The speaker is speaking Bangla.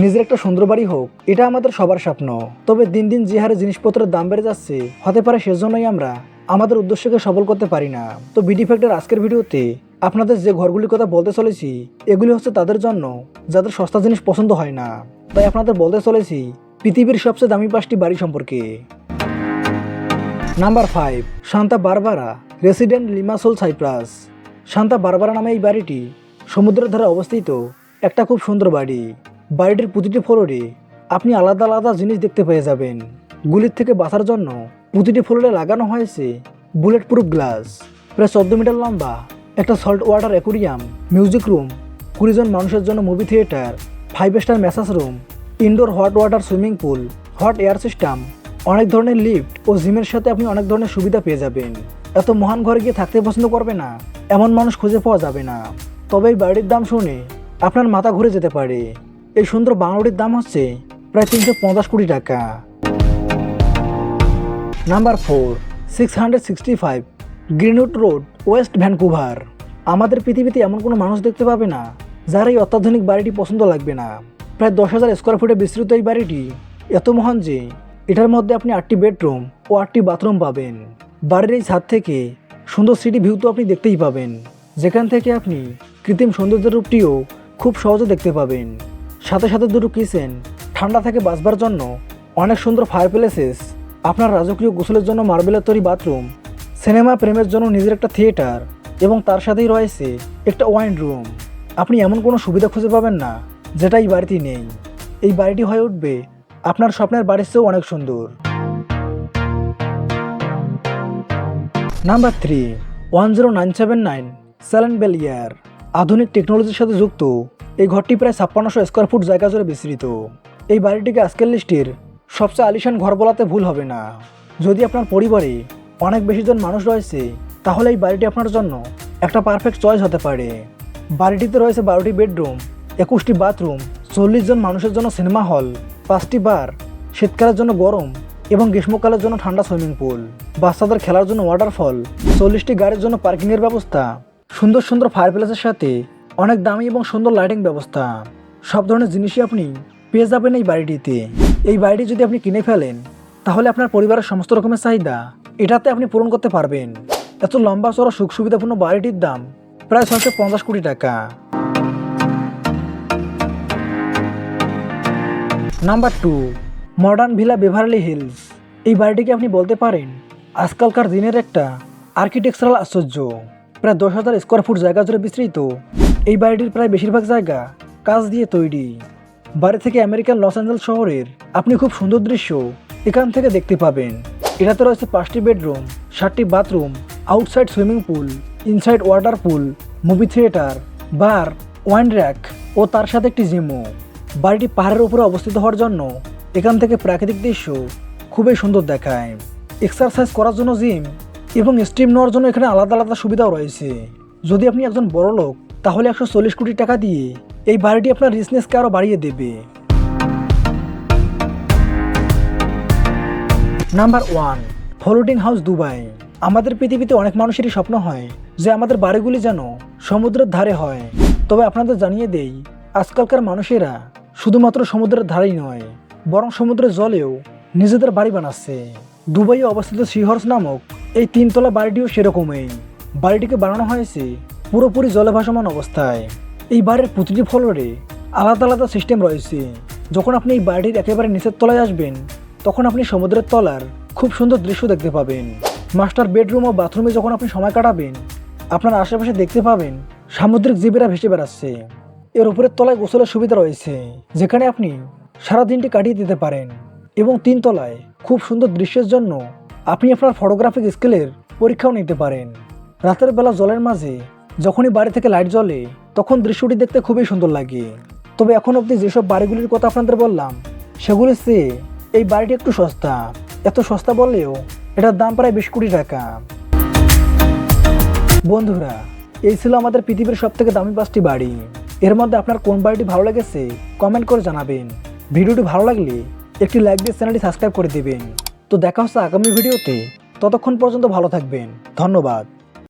নিজের একটা সুন্দর বাড়ি হোক, এটা আমাদের সবার স্বপ্ন। তবে দিন দিন যে হারে জিনিসপত্রের দাম বেড়ে যাচ্ছে, হতে পারে সেজন্যই আমরা আমাদের উদ্দেশ্যকে সফল করতে পারি না। তো বিডি ফ্যাক্টর আজকের ভিডিওতে আপনাদের যে ঘরগুলির কথা বলতে চলেছি, এগুলি হচ্ছে তাদের জন্য যাদের সস্তা জিনিস পছন্দ হয় না। তাই আপনাদের বলতে চলেছি, পৃথিবীর সবচেয়ে দামি পাঁচটি বাড়ি সম্পর্কে। Number five Santa Barbara resident Limassol Cyprus Santa Barbara নামে এই বাড়িটি সমুদ্রের ধারে অবস্থিত একটা খুব সুন্দর বাড়ি। বাড়িটির প্রতিটি ফ্লোরে আপনি আলাদা আলাদা জিনিস দেখতে পেয়ে যাবেন। গুলির থেকে বাঁচার জন্য প্রতিটি ফ্লোরে লাগানো হয়েছে বুলেট প্রুফ গ্লাস। প্রায় চোদ্দ মিটার লম্বা একটা salt water aquarium music room কুড়িজন মানুষের জন্য movie theatre five star massage room indoor hot water swimming pool hot air system অনেক ধরনের লিফট ও জিমের সাথে আপনি অনেক ধরনের সুবিধা পেয়ে যাবেন। এত মহান ঘরে গিয়ে থাকতে পছন্দ করবে না, এমন মানুষ খুঁজে পাওয়া যাবে না। তবে এই বাড়ির দাম শুনে আপনার মাথা ঘুরে যেতে পারে। এই সুন্দর বাংলোটির দাম হচ্ছে প্রায় তিনশো পঞ্চাশ কোটি টাকা। Number four six hundred sixty five Greenwood Road West Vancouver আমাদের পৃথিবীতে এমন কোনো মানুষ দেখতে পাবে না, যার এই অত্যাধুনিক বাড়িটি পছন্দ লাগবে না। প্রায় দশ হাজার স্কোয়ার ফুটে বিস্তৃত এই বাড়িটি এত মহান যে, এটার মধ্যে আপনি আটটি বেডরুম ও আটটি বাথরুম পাবেন। বাড়ির এই ছাদ থেকে সুন্দর সিটি ভিউ তো আপনি দেখতেই পাবেন, যেখান থেকে আপনি কৃত্রিম সৌন্দর্যের রূপটিও খুব সহজে দেখতে পাবেন। সাথে সাথে দুটো কিচেন ঠান্ডা থেকে বাঁচবার জন্য অনেক সুন্দর ফায়ার প্লেসেস আপনার রাজকীয় গোসলের জন্য মার্বেলের তৈরি বাথরুম সিনেমা প্রেমের জন্য নিজের একটা থিয়েটার এবং তার সাথেই রয়েছে একটা ওয়াইন রুম আপনি এমন কোনো সুবিধা খুঁজে পাবেন না, যেটা এই বাড়িতে নেই। এই বাড়িটি হয়ে উঠবে আপনার স্বপ্নের বাড়ির চেয়েও অনেক সুন্দর। Number three one zero nine seven nine স্যালেন বেলিয়ার আধুনিক টেকনোলজির সাথে যুক্ত। এই ঘরটি প্রায় ছাপ্পান্নশো স্কোয়ার ফুট জায়গা জুড়ে বিস্তৃত। এই বাড়িটিকে আজকের লিস্টের সবচেয়ে আলিশান ঘর বলাতে ভুল হবে না। যদি আপনার পরিবারে অনেক বেশি জন মানুষ রয়েছে, তাহলে এই বাড়িটি আপনার জন্য একটা পারফেক্ট চয়েস হতে পারে। বাড়িটিতে রয়েছে বারোটি বেডরুম একুশটি বাথরুম চল্লিশ জন মানুষের জন্য সিনেমা হল পাঁচটি বার শীতকালের জন্য গরম এবং গ্রীষ্মকালের জন্য ঠান্ডা সুইমিং পুল বাচ্চাদের খেলার জন্য ওয়াটারফল চল্লিশটি গাড়ির জন্য পার্কিংয়ের ব্যবস্থা সুন্দর সুন্দর ফায়ার প্লেসের সাথে অনেক দামি এবং সুন্দর লাইটিং ব্যবস্থা। সব ধরনের জিনিসই আপনি পেয়ে যাবেন এই বাড়িটিতে। এই বাড়িটি যদি আপনি কিনে ফেলেন, তাহলে আপনার পরিবারের সমস্ত রকমের চাহিদা এটাতে আপনি পূরণ করতে পারবেন। এত লম্বা চড়া সুখ সুবিধাপূর্ণ বাড়িটির দাম প্রায় ছয়শো পঞ্চাশ কোটি টাকা। Number two modern villa Beverly Hills এই বাড়িটিকে আপনি বলতে পারেন, আজকালকার দিনের একটা আর্কিটেকচারাল আশ্চর্য। প্রায় দশ হাজার স্কোয়ার ফুট জায়গা জুড়ে বিস্তৃত। এই বাড়িটির প্রায় বেশিরভাগ জায়গা কাজ দিয়ে তৈরি। বাড়ি থেকে আমেরিকান লস অ্যাঞ্জেলস শহরের আপনি খুব সুন্দর দৃশ্য এখান থেকে দেখতে পাবেন। এটাতে রয়েছে পাঁচটি বেডরুম ষাটটি bathroom outside swimming pool inside water pool movie theatre bar wine rack ও তার সাথে একটি জিমও বাড়িটি পাহাড়ের উপরে অবস্থিত হওয়ার জন্য এখান থেকে প্রাকৃতিক দৃশ্য খুবই সুন্দর দেখায়। এক্সারসাইজ করার জন্য জিম এবং স্টিম নেওয়ার জন্য এখানে আলাদা আলাদা সুবিধাও রয়েছে। যদি আপনি একজন বড় লোক, তাহলে একশো চল্লিশ কোটি টাকা দিয়ে এই বাড়িটি আপনার রিসনেসকে আরও বাড়িয়ে দেবে। Number one floating house Dubai আমাদের পৃথিবীতে অনেক মানুষেরই স্বপ্ন হয় যে আমাদের বাড়িগুলি যেন সমুদ্রের ধারে হয়। তবে আপনাদের জানিয়ে দেই, আজকালকার মানুষেরা শুধুমাত্র সমুদ্রের ধারেই নয়, বরং সমুদ্রের জলেও নিজেদের বাড়ি বানাচ্ছে। দুবাইয়ে অবস্থিত সিহর্স নামক এই তিনতলা বাড়িটিও সেরকমই। বাড়িটিকে বানানো হয়েছে পুরোপুরি জলে ভাসমান অবস্থায়। এই বাড়ির প্রতিটি ফ্লোরে আলাদা আলাদা সিস্টেম রয়েছে। যখন আপনি এই বাড়িটির একেবারে নিচের তলায় আসবেন, তখন আপনি সমুদ্রের তলার খুব সুন্দর দৃশ্য দেখতে পাবেন। মাস্টার বেডরুম ও বাথরুমে যখন আপনি সময় কাটাবেন, আপনার আশেপাশে দেখতে পাবেন সামুদ্রিক জীবেরা ভেসে বেড়াচ্ছে। এর উপরের তলায় গোসলের সুবিধা রয়েছে, যেখানে আপনি সারা দিনটি কাটিয়ে দিতে পারেন এবং তিন তলায় খুব সুন্দর দৃশ্যের জন্য আপনি আপনার ফটোগ্রাফিক স্কিলের পরীক্ষাও নিতে পারেন। রাতের বেলা জলের মাঝে, যখনই বাড়ি থেকে লাইট জ্বলে, তখন দৃশ্যটি দেখতে খুবই সুন্দর লাগে। তবে এখন অবধি যেসব বাড়িগুলির কথা আপনাদের বললাম সেগুলির চেয়ে এই বাড়িটি একটু সস্তা। এত সস্তা বললেও, এটার দাম প্রায় বিশ কোটি টাকা। বন্ধুরা, এই ছিল আমাদের পৃথিবীর সব থেকে দামি পাঁচটি বাড়ি। এর মধ্যে আপনার কোন বাড়িটি ভালো লেগেছে কমেন্ট করে জানাবেন। ভিডিওটি ভালো লাগলে, একটি লাইক দিয়ে চ্যানেলটি সাবস্ক্রাইব করে দেবেন। তো দেখা হচ্ছে আগামী ভিডিওতে। ততক্ষণ পর্যন্ত ভালো থাকবেন। ধন্যবাদ।